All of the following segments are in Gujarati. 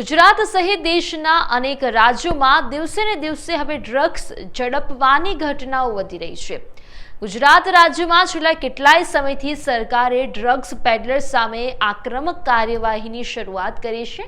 ગુજરાત સહિત દેશના અનેક રાજ્યોમાં દિવસે ને દિવસે હવે ડ્રગ્સ ઝડપવાની ઘટનાઓ વધી રહી છે. ગુજરાત રાજ્યમાં છેલ્લા કેટલાય સમયથી સરકારે ડ્રગ્સ પેડલર્સ સામે આક્રમક કાર્યવાહીની શરૂઆત કરી છે.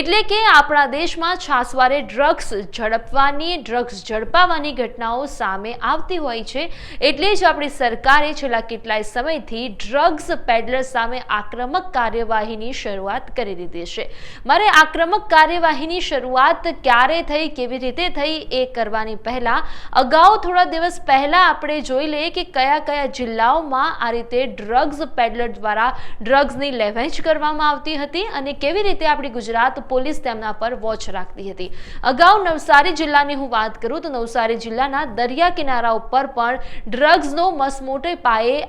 એટલે કે આપણા દેશમાં છાસવારે ડ્રગ્સ ઝડપવાની, ડ્રગ્સ ઝડપાવાની ઘટનાઓ સામે આવતી હોય છે. એટલે જ આપણી સરકારે છેલ્લા કેટલાય સમયથી ડ્રગ્સ પેડલર્સ સામે આક્રમક કાર્યવાહીની શરૂઆત કરી દીધી છે. મારે આક્રમક કાર્યવાહીની શરૂઆત ક્યારે થઈ, કેવી રીતે થઈ, એ કરવાની પહેલાં, અગાઉ થોડા દિવસ પહેલાં આપણે જોઈ લઈએ કે કયા કયા જિલ્લાઓમાં આ રીતે ડ્રગ્સ પેડલર દ્વારા ડ્રગ્સની લેવેચ કરવામાં આવતી હતી અને કેવી રીતે આપણી ગુજરાત પોલીસ તેમના પર વોચ રાખતી હતી. અગાઉ નવસારી જિલ્લાની હું વાત કરું તો નવસારી જિલ્લાના દરિયા કિનારા ઉપર પણ ડ્રગ્સનો મસમોટે પાયે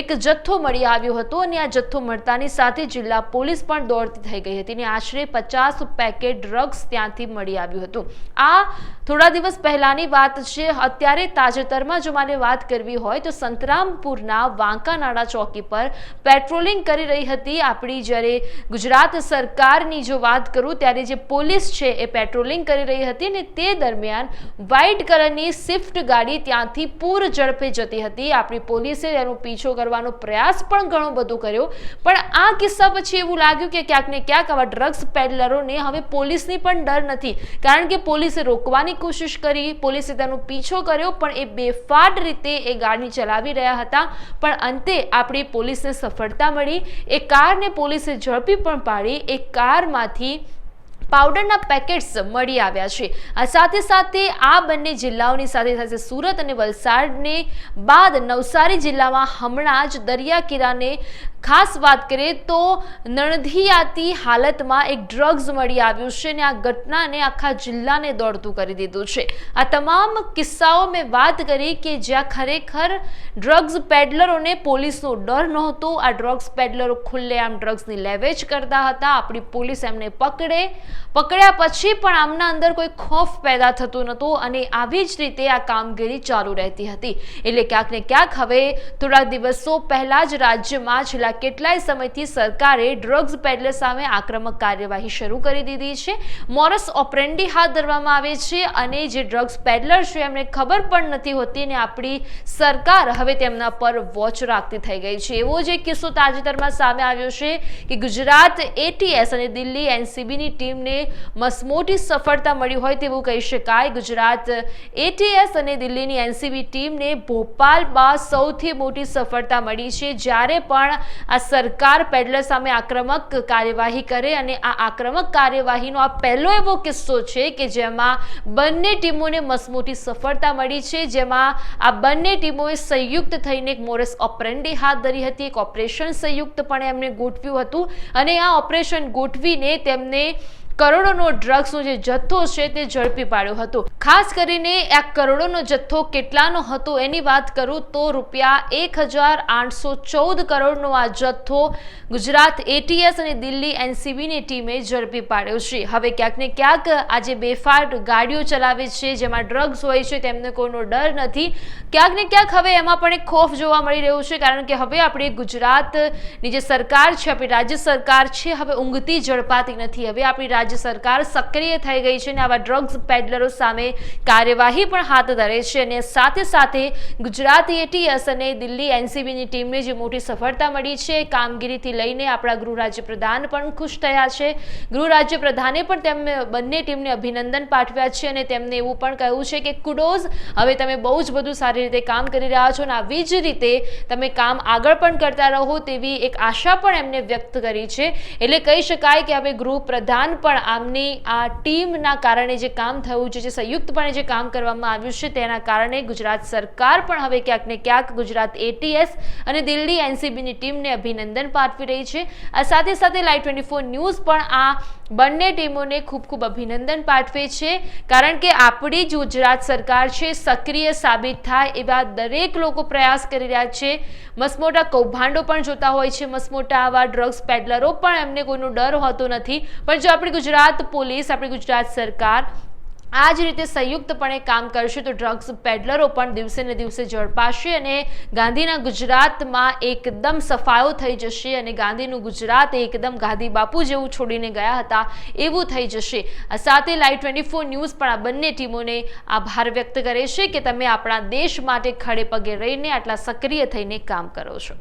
એક જથ્થો મળી આવ્યો હતો અને આ જથ્થો મળતાની સાથે જિલ્લા પોલીસ પણ દોડતી થઈ ગઈ હતી અને આશરે પચાસ પેકેટ ડ્રગ્સ ત્યાંથી મળી આવ્યું હતું. આ થોડા દિવસ પહેલાની વાત છે, અત્યારે તાજેતરમાં જો મારે વાત કરવી હોય તો સંતરામપુરના વાંકાનાળા ચોકી પર પેટ્રોલિંગ કરી રહી હતી. આપણી જ્યારે ગુજરાત સરકારની જો વાત કરું, ત્યારે જે પોલીસ છે એ પેટ્રોલિંગ કરી રહી હતી અને તે દરમિયાન વ્હાઇટ કલરની સ્વિફ્ટ ગાડી ત્યાંથી પૂર ઝડપે જતી હતી. આપણી પોલીસે તેનો પીછો કરવાનો પ્રયાસ પણ ઘણો બધો કર્યો. પણ આ કિસ્સા પછી એવું લાગ્યું કે ક્યાંક ને ક્યાંક આવા ડ્રગ્સ પેડલરોને હવે પોલીસની પણ ડર નથી. કારણ કે પોલીસે રોકવાની કોશિશ કરી, પોલીસે તેનો પીછો કર્યો, પણ એ બેફાડ રીતે એ ગાડી ચલાવી રહ્યા હતા. પણ અંતે આપણી પોલીસને સફળતા મળી. એ કારને પોલીસે ઝડપી પણ પાડી. એ કારમાંથી પાવડરના પેકેટ્સ મળી આવ્યા છે. આ સાથે સાથે આ બંને જિલ્લાઓની સાથે સાથે સુરત અને વલસાડને બાદ નવસારી જિલ્લામાં હમણાં જ દરિયા કિનારે ખાસ વાત કરીએ તો નણધિયાતી હાલતમાં એક ડ્રગ્સ મળી આવ્યું છે અને આ ઘટનાને આખા જિલ્લાને દોડતું કરી દીધું છે. આ તમામ કિસ્સાઓ મેં વાત કરી કે જ્યાં ખરેખર ડ્રગ્સ પેડલરોને પોલીસનો ડર નહોતો. આ ડ્રગ્સ પેડલરો ખુલ્લેઆમ ડ્રગ્સની લેવેજ કરતા હતા. આપણી પોલીસ એમને પકડે પકડ્યા પછી પણ આમના અંદર કોઈ ખોફ પેદા થતો નહોતો અને આવી જ રીતે આ કામગીરી ચાલુ રહેતી હતી. એટલે ક્યાંક ને ક્યાંક હવે થોડા દિવસો પહેલા જ રાજ્યમાં છેલ્લા કેટલાય સમયથી સરકારે ડ્રગ્સ પેડલર સામે આક્રમક કાર્યવાહી શરૂ કરી દીધી છે. મોરસ ઓપરેન્ડી હાથ ધરવામાં આવે છે અને જે ડ્રગ્સ પેડલર છે એમને ખબર પણ નથી હોતી અને આપણી સરકાર હવે તેમના પર વોચ રાખતી થઈ ગઈ છે. એવો જ એક કિસ્સો તાજેતરમાં સામે આવ્યો છે કે ગુજરાત એટીએસ અને દિલ્હી એનસીબીની ટીમને મસમોટી સફળતા મળી હોય તેવું કહી શકાય. ગુજરાત એટીએસ અને દિલ્હીની એનસીબી ટીમને ભોપાલમાં સૌથી મોટી સફળતા મળી છે. જ્યારે પણ આ સરકાર પેડલર સામે આક્રમક કાર્યવાહી કરે અને આ આક્રમક કાર્યવાહીનો આ પહેલો એવો કિસ્સો છે કે જેમાં બંને ટીમોને મસમોટી સફળતા મળી છે. જેમાં આ બંને ટીમોએ સંયુક્ત થઈને એક મોરસ ઓપરેન્ડી હાથ ધરી હતી. એક ઓપરેશન સંયુક્તપણે એમને ગોઠવ્યું હતું અને આ ઓપરેશન ગોઠવીને તેમને કરોડોનો ડ્રગ્સનો જે જથ્થો છે તે ઝડપી પાડ્યો હતો. ખાસ કરીને આ કરોડોનો જથ્થો કેટલાનો હતો એની વાત કરું તો રૂપિયા એક હજાર આઠસો ચૌદ કરોડનો આ જથ્થો ગુજરાત એટીએસ અને દિલ્હી એનસીબીની ટીમે ઝડપી પાડ્યો છે. હવે ક્યાંક ક્યાંક આજે બેફાટ ગાડીઓ ચલાવે છે, જેમાં ડ્રગ્સ હોય છે, તેમને કોઈનો ડર નથી. ક્યાંક ને ક્યાંક હવે એમાં પણ એક ખોફ જોવા મળી રહ્યો છે, કારણ કે હવે આપણી ગુજરાતની જે સરકાર છે, આપણી રાજ્ય સરકાર છે, હવે ઊંઘતી ઝડપાતી નથી. હવે આપણી રાજ્ય સરકાર સક્રિય થઈ ગઈ છે અને આવા ડ્રગ્સ પેડલરો સામે કાર્યવાહી પણ હાથ ધરે છે અને સાથે સાથે ગુજરાત એટીએસ અને દિલ્હી એનસીબીની ટીમને જે મોટી સફળતા મળી છે, કામગીરીથી લઈને આપણા ગૃહ રાજ્ય પ્રધાન પણ ખુશ થયા છે. ગૃહ રાજ્ય પ્રધાને પણ તેમને બંને ટીમને અભિનંદન પાઠવ્યા છે અને તેમને એવું પણ કહ્યું છે કે કુડોઝ, હવે તમે બહુ જ બધું સારી રીતે કામ કરી રહ્યા છો અને આવી જ રીતે તમે કામ આગળ પણ કરતા રહો તેવી એક આશા પણ એમને વ્યક્ત કરી છે. એટલે કહી શકાય કે હવે ગૃહ પ્રધાન પણ આમની આ ટીમના કારણે જે કામ થયું છે, જે સંયુક્તપણે જે કામ કરવામાં આવ્યું છે, તેના કારણે ગુજરાત સરકાર પણ હવે ક્યાંક ને ક્યાંક ગુજરાત એટીએસ અને દિલ્હી એનસીબીની ટીમને અભિનંદન પાઠવી રહી છે. આ સાથે સાથે લાઈવ ટ્વેન્ટી ફોર ન્યૂઝ પણ આ બંને ટીમોને ખૂબ ખૂબ અભિનંદન પાઠવે છે. કારણ કે આપણી ગુજરાત સરકાર છે, સક્રિય સાબિત થાય એવા દરેક લોકો પ્રયાસ કરી રહ્યા છે. મસમોટા કૌભાંડો પણ જોતા હોય છે મસમોટા આવા ડ્રગ્સ પેડલરો પણ એમને કોઈનો ડર હોતો નથી. પણ જો આપણી ગુજરાત પોલીસ, આપણી ગુજરાત સરકાર આ જ રીતે સંયુક્તપણે કામ કરશે તો ડ્રગ્સ પેડલરો પણ દિવસે ને દિવસે ઝડપાશે અને ગાંધીના ગુજરાતમાં એકદમ સફાયો થઈ જશે અને ગાંધીનું ગુજરાત એકદમ ગાંધી બાપુ જેવું છોડીને ગયા હતા એવું થઈ જશે. આ સાથે લાઈવ ટ્વેન્ટી ફોર ન્યૂઝ પણ આ બંને ટીમોને આભાર વ્યક્ત કરે છે કે તમે આપણા દેશ માટે ખડે પગે રહીને આટલા સક્રિય થઈને કામ કરો છો.